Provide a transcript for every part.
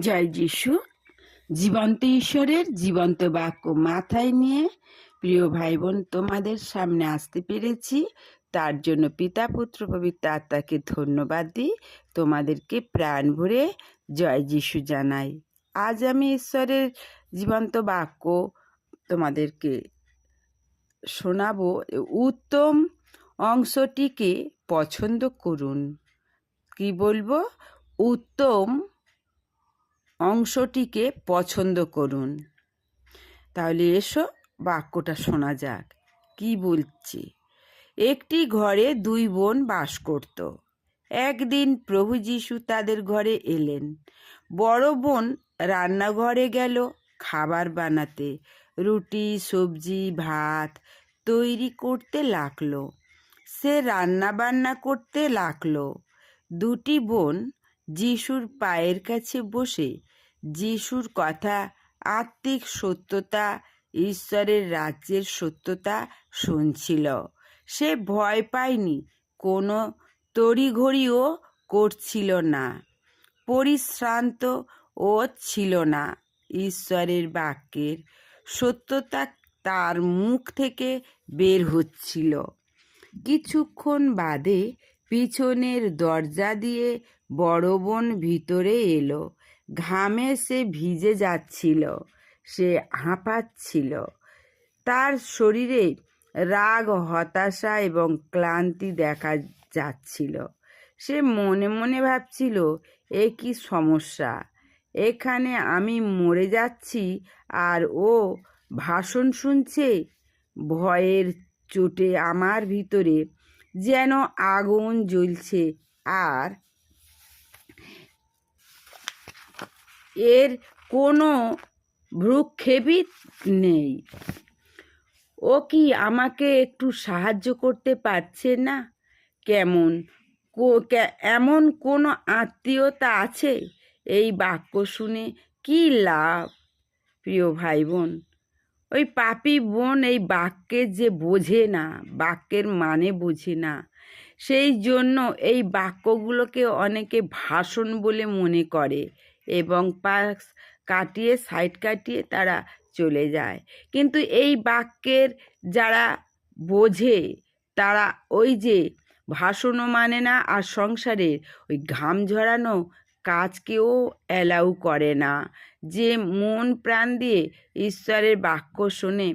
জয় যিশু। জীবন্ত ঈশ্বরের জীবন্ত বাক্য মাথায় নিয়ে প্রিয় ভাই বোন তোমাদের সামনে আসতে পেরেছি। তার জন্য পিতা, পুত্র, পবিত্র আত্মাকে ধন্যবাদ দিই। তোমাদেরকে প্রাণ ভরে জয় যিশু জানাই। আজ আমি ঈশ্বরের জীবন্ত বাক্য তোমাদেরকে শোনাবো। উত্তম অংশটিকে পছন্দ করুন। কি বলব? উত্তম অংশটিকে পছন্দ করুন। তাহলে এসো বাক্যটা শোনা যাক। কি বলছি? একটি ঘরে দুই বোন বাস করত। একদিন প্রভু যিশু তাদের ঘরে এলেন। বড় বোন রান্নাঘরে গেল খাবার বানাতে। রুটি, সবজি, ভাত তৈরি করতে লাগল। সে রান্না বান্না করতে লাগল। দুটি বোন যিশুর পায়ের কাছে বসে যিশুর কথা, আত্মিক সত্যতা, ঈশ্বরের রাজ্যের সত্যতা শুনছিল। সে ভয় পায়নি, কোনো তড়িঘড়িও করছিল না, পরিশ্রান্ত ও ছিল না। ঈশ্বরের বাক্যের সত্যতা তার মুখ থেকে বের হচ্ছিল। কিছুক্ষণ বাদে পিছনের দরজা দিয়ে বড় বোন ভিতরে এলো। ঘামে সে ভিজে যাচ্ছিল, সে হাঁপাচ্ছিল। তার শরীরে রাগ, হতাশা এবং ক্লান্তি দেখা যাচ্ছিল। সে মনে মনে ভাবছিল, এ কি সমস্যা? এখানে আমি মরে যাচ্ছি আর ও ভাষণ শুনছে? ভয়ের চোটে আমার ভিতরে যেন আগুন জ্বলছে, আর এর কোনো ভ্রুক্ষেপই নেই। ও কি আমাকে একটু সাহায্য করতে পারছে না? কেমন? এমন কোনো আত্মীয়তা আছে? এই বাক্য শুনে কি লাভ, প্রিয় ভাই বোন ওই পাপি বোন এই বাক্যে যে বোঝে না, বাক্যের মানে বোঝে না। সেই জন্য এই বাক্যগুলোকে অনেকে ভাষণ বলে মনে করে। এবং পাশ কাটিয়ে সাইড কাটিয়ে তারা চলে যায়। কিন্তু এই বাক্যের যারা বোঝে, তারা ওই যে ভাষণও মানে না আর সংসারের ওই ঘাম ঝরানো কাজকেও অ্যালাউ করে না। যে মন প্রাণ দিয়ে ঈশ্বরের বাক্য শোনে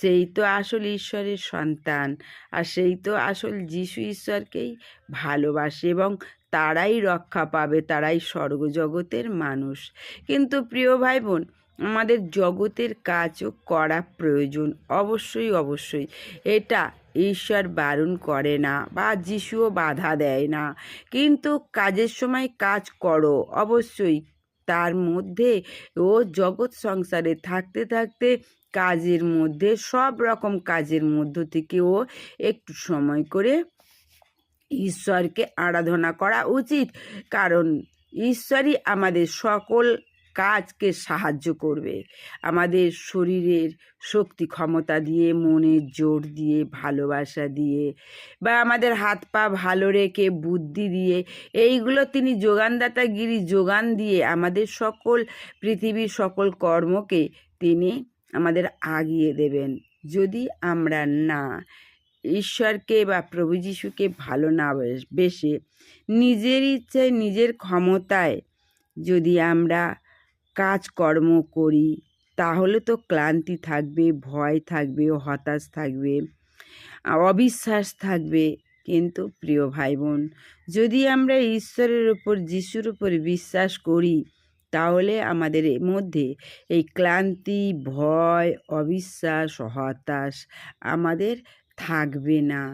সেই তো আসল ঈশ্বরের সন্তান। আর সেই তো আসল যিশু ঈশ্বরকেই ভালোবাসে এবং তারাই রক্ষা পাবে, তারাই স্বর্গজগতের মানুষ। কিন্তু প্রিয় ভাই বোন আমাদের জগতের কাজও করা প্রয়োজন অবশ্যই অবশ্যই। এটা ঈশ্বর বারণ করে না বা যিশুও বাধা দেয় না। কিন্তু কাজের সময় কাজ করো, অবশ্যই। তার মধ্যে ও জগৎ সংসারে থাকতে থাকতে কাজের মধ্যে, সব রকম কাজের মধ্য থেকে ও একটু সময় করে ঈশ্বরকে আরাধনা করা উচিত। কারণ ঈশ্বরই আমাদের সকল কাজকে সাহায্য করবে। আমাদের শরীরের শক্তি ক্ষমতা দিয়ে, মনের জোর দিয়ে, ভালোবাসা দিয়ে বা আমাদের হাত পা ভালো রেখে, বুদ্ধি দিয়ে, এইগুলো তিনি যোগানদাতাগিরি যোগান দিয়ে আমাদের সকল, পৃথিবীর সকল কর্মকে তিনি আমাদের আগিয়ে দেবেন। যদি আমরা না ঈশ্বরকে বা প্রভু যিশুকে ভালো না বেশে নিজের ইচ্ছায়, নিজের ক্ষমতায় যদি আমরা কাজকর্ম করি, তাহলে তো ক্লান্তি থাকবে, ভয় থাকবে হতাশ থাকবে, অবিশ্বাস থাকবে। কিন্তু প্রিয় ভাই বোন যদি আমরা ঈশ্বরের উপর, যিশুর উপর বিশ্বাস করি, তাহলে আমাদের মধ্যে এই ক্লান্তি, ভয়, অবিশ্বাস, হতাশ আমাদের থাকবে না।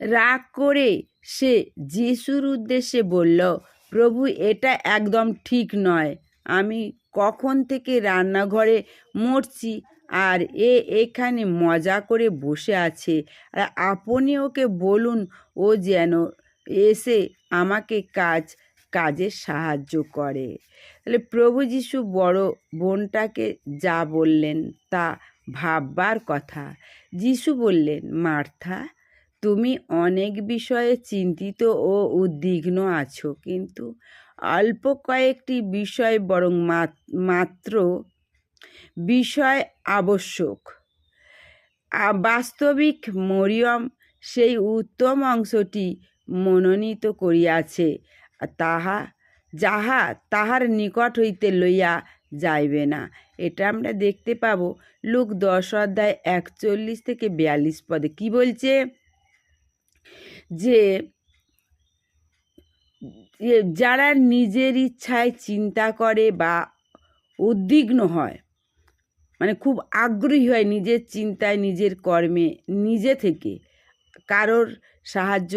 রাগ করে সে যিশুর উদ্দেশ্যে বলল প্রভু, এটা একদম ঠিক নয়। আমি কখন থেকে রান্নাঘরে মরছি আর এ এখানে মজা করে বসে আছে। আর আপনি ওকে বলুন, ও যেন এসে আমাকে কাজ, কাজে সাহায্য করে। তাহলে প্রভু যিশু বড় বোনটাকে যা বললেন তা ভাববার কথা। যিশু বললেন, মার্থা তুমি অনেক বিষয়ে চিন্তিত ও উদ্বিগ্ন আছো, কিন্তু অল্প কয়েকটি বিষয় বরং মাত- মাত্র বিষয় আবশ্যক। বাস্তবিক মরিয়ম সেই উত্তম অংশটি মনোনীত করিয়াছে, তাহা, যাহা তাহার নিকট হইতে লইয়া যাইবে না। এটা আমরা দেখতে পাবো। লোক দশ অধ্যায় একচল্লিশ থেকে বিয়াল্লিশ পদে। কি বলছে? যে যারা নিজের ইচ্ছায় চিন্তা করে বা উদ্বিগ্ন হয় মানে খুব আগ্রহী হয় নিজের চিন্তায়, নিজের কর্মে, নিজে থেকে কারোর সাহায্য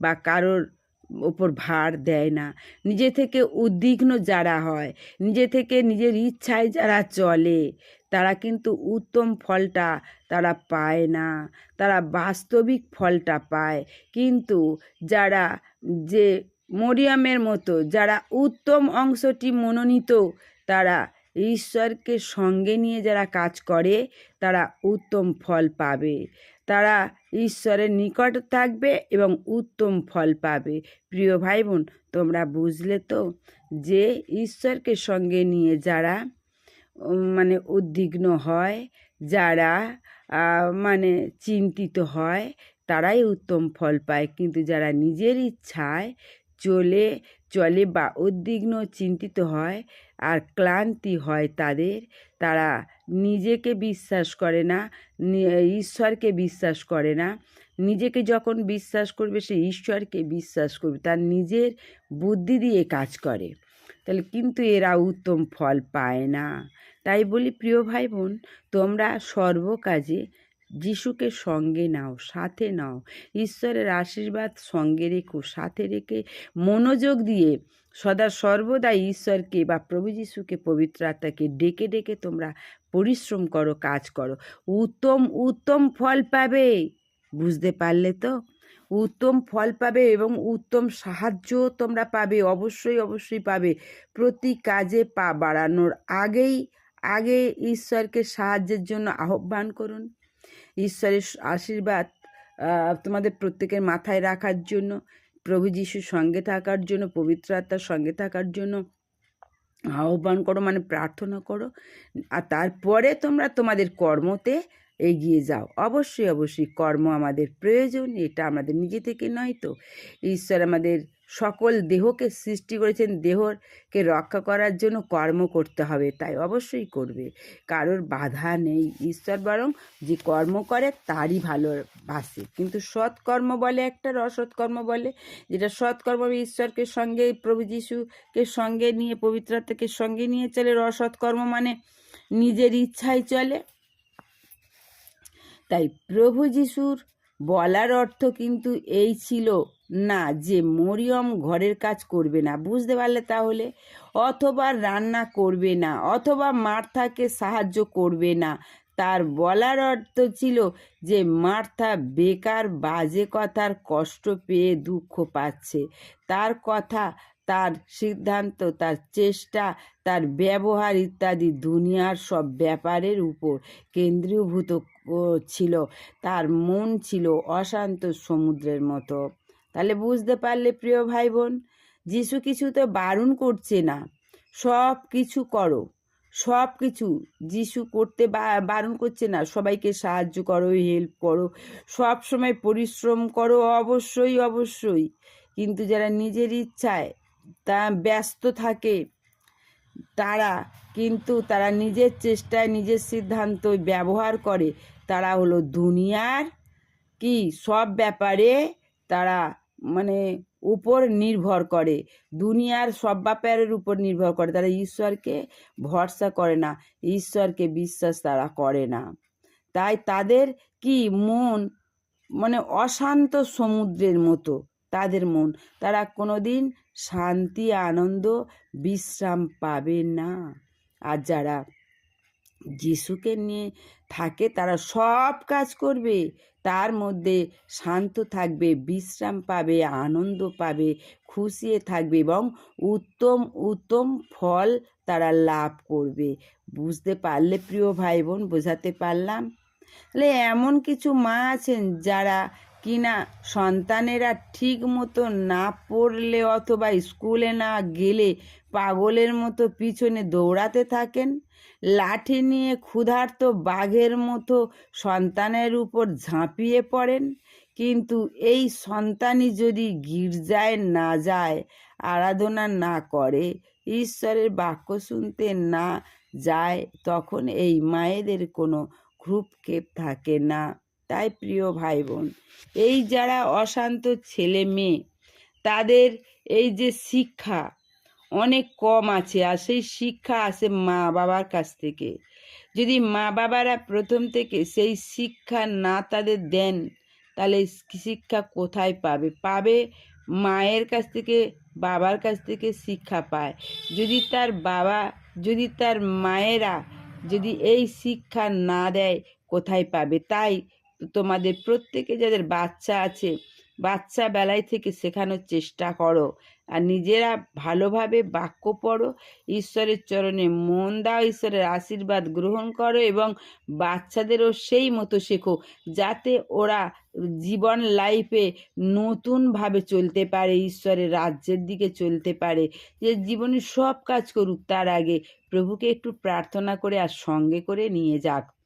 বা কারোর ওপর ভার দেয় না। নিজে থেকে উদ্বিগ্ন যারা হয়, নিজে থেকে নিজের ইচ্ছায় যারা চলে, তারা কিন্তু উত্তম ফলটা তারা পায় না। তারা বাস্তবিক ফলটা পায়। কিন্তু যারা যে মরিয়ামের মতো, যারা উত্তম অংশটি মনোনীত, তারা ঈশ্বরকে সঙ্গে নিয়ে যারা কাজ করে, তারা উত্তম ফল পাবে। তারা ঈশ্বরের নিকট থাকবে এবং উত্তম ফল পাবে। প্রিয় ভাই বোন তোমরা বুঝলে তো যে ঈশ্বরকে সঙ্গে নিয়ে যারা মানে উদ্বিগ্ন হয়, যারা মানে চিন্তিত হয়, তারাই উত্তম ফল পায়। কিন্তু যারা নিজের ইচ্ছায় চলে চলে বা উদ্বিগ্ন, চিন্তিত হয় আর ক্লান্তি হয় তাদের, তারা নিজেকে বিশ্বাস করে না ঈশ্বরকে বিশ্বাস করে না। নিজেকে যখন বিশ্বাস করবে, সে ঈশ্বরকে বিশ্বাস করবে, তার নিজের বুদ্ধি দিয়ে কাজ করে। তাহলে কিন্তু এরা উত্তম ফল পায় না। তাই বলি, প্রিয় ভাই বোন তোমরা সর্বকাজে যিশুকে সঙ্গে নাও, সাথে নাও। ঈশ্বরের আশীর্বাদ সঙ্গে রেখো, সাথে রেখে মনোযোগ দিয়ে সদা সর্বদা ঈশ্বরকে বা প্রভু যিশুকে পবিত্র আত্মাকে ডেকে ডেকে তোমরা পরিশ্রম করো, কাজ করো। উত্তম উত্তম ফল পাবে, বুঝতে পারলে তো? উত্তম ফল পাবে এবং উত্তম সাহায্য তোমরা পাবে, অবশ্যই অবশ্যই পাবে। প্রতি কাজে পা বাড়ানোর আগেই, আগে ঈশ্বরকে সাহায্যের জন্য আহ্বান করুন। ঈশ্বরের আশীর্বাদ তোমাদের প্রত্যেকের মাথায় রাখার জন্য, প্রভু যিশুর সঙ্গে থাকার জন্য, পবিত্র আত্মার সঙ্গে থাকার জন্য আহ্বান করো মানে প্রার্থনা করো। আর তারপরে তোমরা তোমাদের কর্মতে এগিয়ে যাও। অবশ্যই অবশ্যই কর্ম আমাদের প্রয়োজন, এটা আমাদের নিজে থেকে নয় তো। ঈশ্বর আমাদের সকল দেহকে সৃষ্টি করেছেন। দেহকে রক্ষা করার জন্য কর্ম করতে হবে, তাই অবশ্যই করবে। কারোর বাধা নেই। ঈশ্বর বরং যে কর্ম করে, তারই ভালো ভালোবাসে। কিন্তু সৎকর্ম বলে একটা অসৎকর্ম বলে, যেটা সৎকর্ম ঈশ্বরকে সঙ্গে, প্রভু যিশুকে সঙ্গে নিয়ে, পবিত্রতাকে সঙ্গে নিয়ে চলে অসৎকর্ম মানে নিজের ইচ্ছায় চলে। তাই প্রভু যিশুর বলার অর্থ কিন্তু এই ছিল না, যে মরিয়ম ঘরের কাজ করবে না, বুঝতে পারলে তাহলে? অথবা রান্না করবে না, অথবা মার্থাকে সাহায্য করবে না। তার বলার অর্থ ছিল যে মার্থা বেকার বাজে কথার কষ্ট পেয়ে দুঃখ পাচ্ছে। তার কথা, তার সিদ্ধান্ত, তার চেষ্টা, তার ব্যবহার ইত্যাদি দুনিয়ার সব ব্যাপারের উপর কেন্দ্রীভূত ছিল। তার মন ছিল অশান্ত সমুদ্রের মতো। তাহলে বুঝতে পারলে প্রিয় ভাই বোন যিশু কিছু তো বারণ করছে না। সব কিছু করো। সব কিছু যিশু করতে বারণ করছে না। সবাইকে সাহায্য করো হেল্প করো। সব সময় পরিশ্রম করো, অবশ্যই অবশ্যই। কিন্তু যারা নিজের ইচ্ছায় তা ব্যস্ত থাকে, তারা কিন্তু তারা নিজের চেষ্টায়, নিজের সিদ্ধান্ত ব্যবহার করে। তারা হলো দুনিয়ার কি? সব ব্যাপারে তারা মানে উপর নির্ভর করে। দুনিয়ার সব ব্যাপারের উপর নির্ভর করে। তারা ঈশ্বরকে ভরসা করে না, ঈশ্বরকে বিশ্বাস তারা করে না। তাই তাদের কি মন মানে অশান্ত সমুদ্রের মতো? তাদের মন। তারা কোনোদিন শান্তি, আনন্দ, বিশ্রাম পাবে না। আর যারা যিশুকে নিয়ে থাকে তারা সব কাজ করবে। তার মধ্যে শান্ত থাকবে, বিশ্রাম পাবে, আনন্দ পাবে খুশিয়ে থাকবে এবং উত্তম উত্তম ফল তারা লাভ করবে। বুঝতে পারলে প্রিয় ভাই বোন বোঝাতে পারলাম? তাহলে এমন কিছু মা আছেন যারা কিনা সন্তানেরা ঠিক মতো না পড়লে অথবা স্কুলে না গেলে পাগলের মতো পিছনে দৌড়াতে থাকেন? লাঠি নিয়ে ক্ষুধার্ত বাঘের মতো সন্তানের উপর ঝাঁপিয়ে পড়েন। কিন্তু এই সন্তানই যদি গির্জায় না যায়, আরাধনা না করে, ঈশ্বরের বাক্য শুনতে না যায়, তখন এই মায়েদের কোনো ভ্রুক্ষেপ থাকে না। তাই প্রিয় ভাই বোন এই যারা অশান্ত ছেলে মেয়ে তাদের এই যে শিক্ষা অনেক কম আছে, আর সেই শিক্ষা আসে মা বাবার কাছ থেকে। যদি মা বাবারা প্রথম থেকে সেই শিক্ষা না তাদের দেন, তাহলে শিক্ষা কোথায় পাবে? পাবে মায়ের কাছ থেকে, বাবার কাছ থেকে শিক্ষা পায়। যদি তার বাবা, যদি তার মায়েরা যদি এই শিক্ষা না দেয়, কোথায় পাবে? তাই তোমাদের প্রত্যেকে যাদের বাচ্চা আছে বাচ্চা বেলায় থেকে শেখানোর চেষ্টা করো। আর নিজেরা ভালোভাবে বাক্য পড়ো। ঈশ্বরের চরণে মন দাও, ঈশ্বরের আশীর্বাদ গ্রহণ করো এবং বাচ্চাদেরও সেই মতো শেখো, যাতে ওরা জীবন লাইফে নতুনভাবে চলতে পারে, ঈশ্বরের রাজ্যের দিকে চলতে পারে। যে জীবনে সব কাজ করুক, তার আগে প্রভুকে একটু প্রার্থনা করে আর সঙ্গে করে নিয়ে যাক।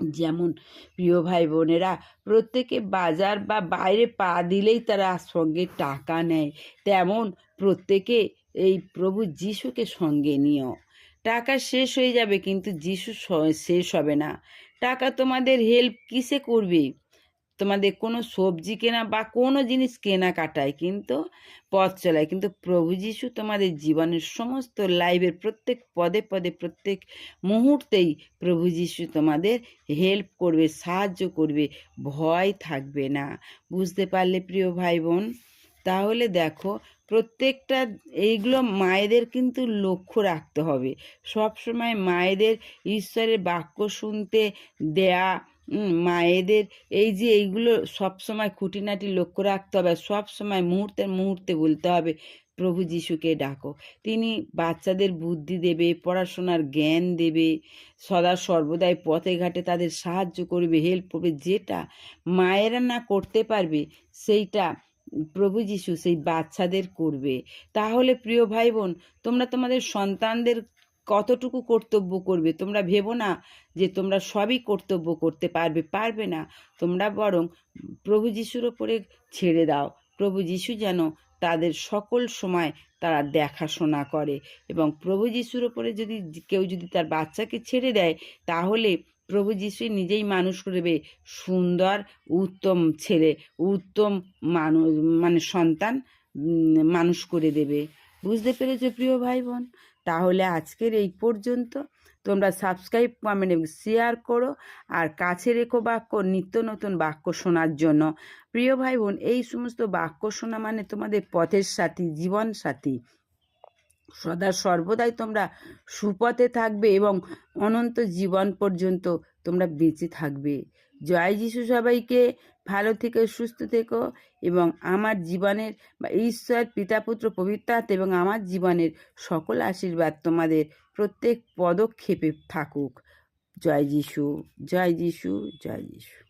যেমন প্রিয় ভাই বোনেরা প্রত্যেকে বাজার বা বাইরে পা দিলেই তারা সঙ্গে টাকা নেয়। তেমন প্রত্যেকে এই প্রভু যিশুকে সঙ্গে নিও। টাকা শেষ হয়ে যাবে কিন্তু যিশু শেষ হবে না। টাকা তোমাদের হেল্প কিসে করবে? তোমাদের কোনো সবজি কেনা বা কোনো জিনিস কেনাকাটায় কিন্তু পথ চলায়। কিন্তু প্রভু যিশু তোমাদের জীবনের সমস্ত লাইফের প্রত্যেক পদে পদে, প্রত্যেক মুহূর্তেই প্রভু যিশু তোমাদের হেল্প করবে, সাহায্য করবে, ভয় থাকবে না। বুঝতে পারলে প্রিয় ভাই বোন তাহলে দেখো, প্রত্যেকটা, এইগুলো মায়েদের কিন্তু লক্ষ্য রাখতে হবে। সব সময় মায়েদের ঈশ্বরের বাক্য শুনতে, দেয়া মায়েদের এই যে এইগুলো সব সময় খুঁটিনাটি লক্ষ্য রাখতে হবে সব সময় মুহূর্তের মুহূর্তে বলতে হবে, প্রভু যিশুকে ডাকো। তিনি বাচ্চাদের বুদ্ধি দেবে, পড়াশোনার জ্ঞান দেবে, সদা সর্বদাই পথে ঘাটে তাদের সাহায্য করবে হেল্প করবে, যেটা মায়েরা না করতে পারবে, সেইটা প্রভু যিশু সেই বাচ্চাদের করবে। তাহলে প্রিয় ভাই বোন তোমরা তোমাদের সন্তানদের কতটুকু কর্তব্য করবে? তোমরা ভেবো না যে তোমরা সবই কর্তব্য করতে পারবে। পারবে না। তোমরা বরং প্রভু যিশুর ওপরে ছেড়ে দাও। প্রভু যিশু যেন তাদের সকল সময় তারা দেখাশোনা করে এবং প্রভু যিশুর ওপরে যদি কেউ যদি তার বাচ্চাকে ছেড়ে দেয়, তাহলে প্রভু যিশুই নিজেই মানুষ করবে সুন্দর, উত্তম ছেলে, উত্তম মানুষ মানে সন্তান মানুষ করে দেবে। বুঝতে পেরেছ প্রিয় ভাই বোন তাহলে আজকের এই পর্যন্ত। তোমরা সাবস্ক্রাইব কমেন্ট এবং শেয়ার করো। আর কাছে রেখো বাক্য, নিত্য নতুন বাক্য শোনার জন্য। প্রিয় ভাই বোন এই সমস্ত বাক্য শোনা মানে তোমাদের পথের সাথী, জীবন সাথী। সদা সর্বদাই তোমরা সুপথে থাকবে এবং অনন্ত জীবন পর্যন্ত তোমরা বেঁচে থাকবে। জয় যিশু সবাইকে। ভালো থেকে, সুস্থ থেকো এবং আমার জীবনের বা ঈশ্বর পিতা পুত্র পবিত্র আত্মা এবং আমার জীবনের সকল আশীর্বাদ তোমাদের প্রত্যেক পদক্ষেপে থাকুক। জয় যিশু জয় যিশু জয় যিশু।